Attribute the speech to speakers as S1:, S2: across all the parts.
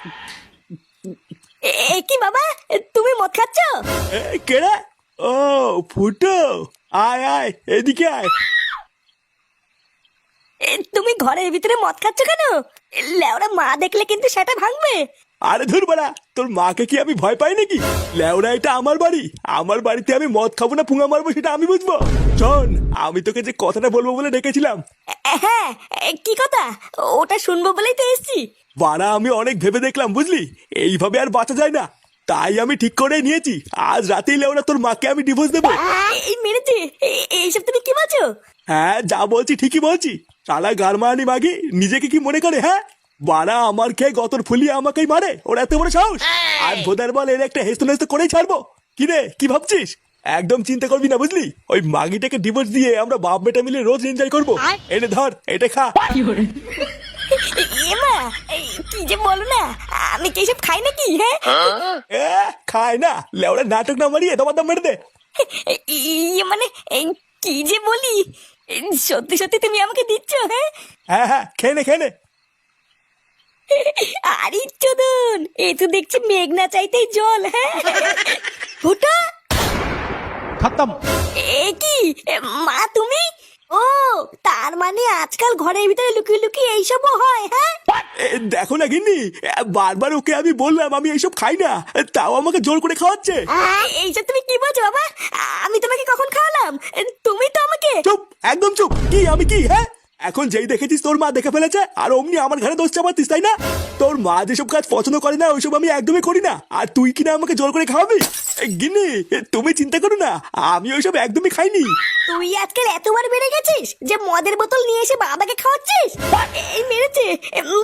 S1: এ কি বাবা? তুমি মদ খাচ্ছ?
S2: কেড়ে ও ফুটো। আয় আয় এদিকে আয়।
S1: তুমি ঘরের ভিতরে মদ খাচ্ছ কেন? লেওরা মা দেখলে কিন্তু সেটা ভাঙবে।
S2: আরে ধুর বাড়া তোর মাকে কি আমি ভয় পাই নাকি? লেওরা এটা আমার বাড়ি। আমার বাড়িতে আমি মদ খাব না পুঙা মারবো সেটা আমি বুঝব। শোন আমি তোকে যে কথাটা বলব বলে ডেকেছিলাম।
S1: হ্যাঁ কি কথা? ওটা শুনব বলেই তো এসছি।
S2: বাড়া আমি অনেক ভেবে দেখলাম বুঝলি? এইভাবে আর বাঁচা যায় না। তাই আমি ঠিক করে নিয়েছি। আজ রাতেই লেওরা তোর মাকে আমি ডিভোর্স দেবো।
S1: এই মেরেছে এইসব তুমি কি বলছো?
S2: হ্যাঁ যা বলছি ঠিকই বলছি। সালা গারমানি মাগি নিজেকে কি মনে করে হ্যাঁ? বাড়া আমার খেয়ে গতর ফুলিয়ে আমাকেই মারে। ওর এত বড় সাহস। আর ভোদার বল এর একটা হেস্ত নেস্ত করেই ছাড়বো। কি রে কি ভাবছিস? একদম চিন্তা করবি না বুঝলি? ওই মাগিটাকে ডিভোর্স দিয়ে আমরা বাপ বেটা মিলে রোজ এনজয় করব। এনে ধর এটা খা।
S1: এমা কি যে বলো না আমি কি এসব খাই নাকি হ্যাঁ?
S2: না। লেওড়া নাটক না মারিয়ে তোমার দাম মেরে দে।
S1: ইয়ে মানে কি যে বলি? সত্যি সত্যি তুমি আমাকে দিচ্ছ হ্যাঁ?
S2: হ্যাঁ হ্যাঁ খেয়ে নে খেয়ে নে।
S1: আরে চোদন এ তো দেখছি মেঘনা চাইতেই জল হ্যাঁ? ফুটা
S3: খতম।
S1: এ কি? মা তুমি? ও তার মানে আজকাল ঘরের ভিতরে লুকিয়ে লুকিয়ে এইসবও হয় হ্যাঁ?
S2: দেখো না গিন্নি বারবার ওকে আমি বললাম আমি এইসব খাই না তাও আমাকে জোর করে খাওয়াচ্ছে।
S1: এইসব তুমি কি বলছো বাবা? আমি তোমাকে কখন খাওয়ালাম? তুমি তো আমাকে
S2: চুপ একদম চুপ। কি আমি কি হ্যাঁ? এখন যেই দেখেছিস তোর মা দেখে ফেলেছে আর অমনি আমার ঘরে দোষ চাপাতিস তাই না? তোর মা যেসব কাজ পছন্দ করে না ওইসব আমি একদমই করি না। আর তুই কিনা আমাকে জোর করে খাওয়াবি? এ, তুমি চিন্তা করো না আমি ওইসব একদমই খাইনি।
S1: তুই আজকাল এতবার বেড়ে গেছিস যে মদের বোতল নিয়ে এসে বাবাকে খাওয়াচ্ছিস? এই মেরেছে।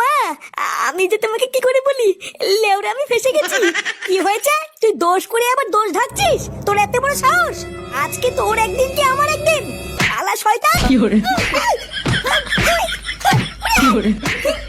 S1: মা আমি যে তোমাকে কি করে বলি? লেওরা আমি ফেসে গেছি। কি হয়েছে? তুই দোষ করে আবার দোষ ঢাকছিস? তোর এত বড় সাহস? আজকে তোর একদিন কি আমার একদিন? আলা শয়তান! computer.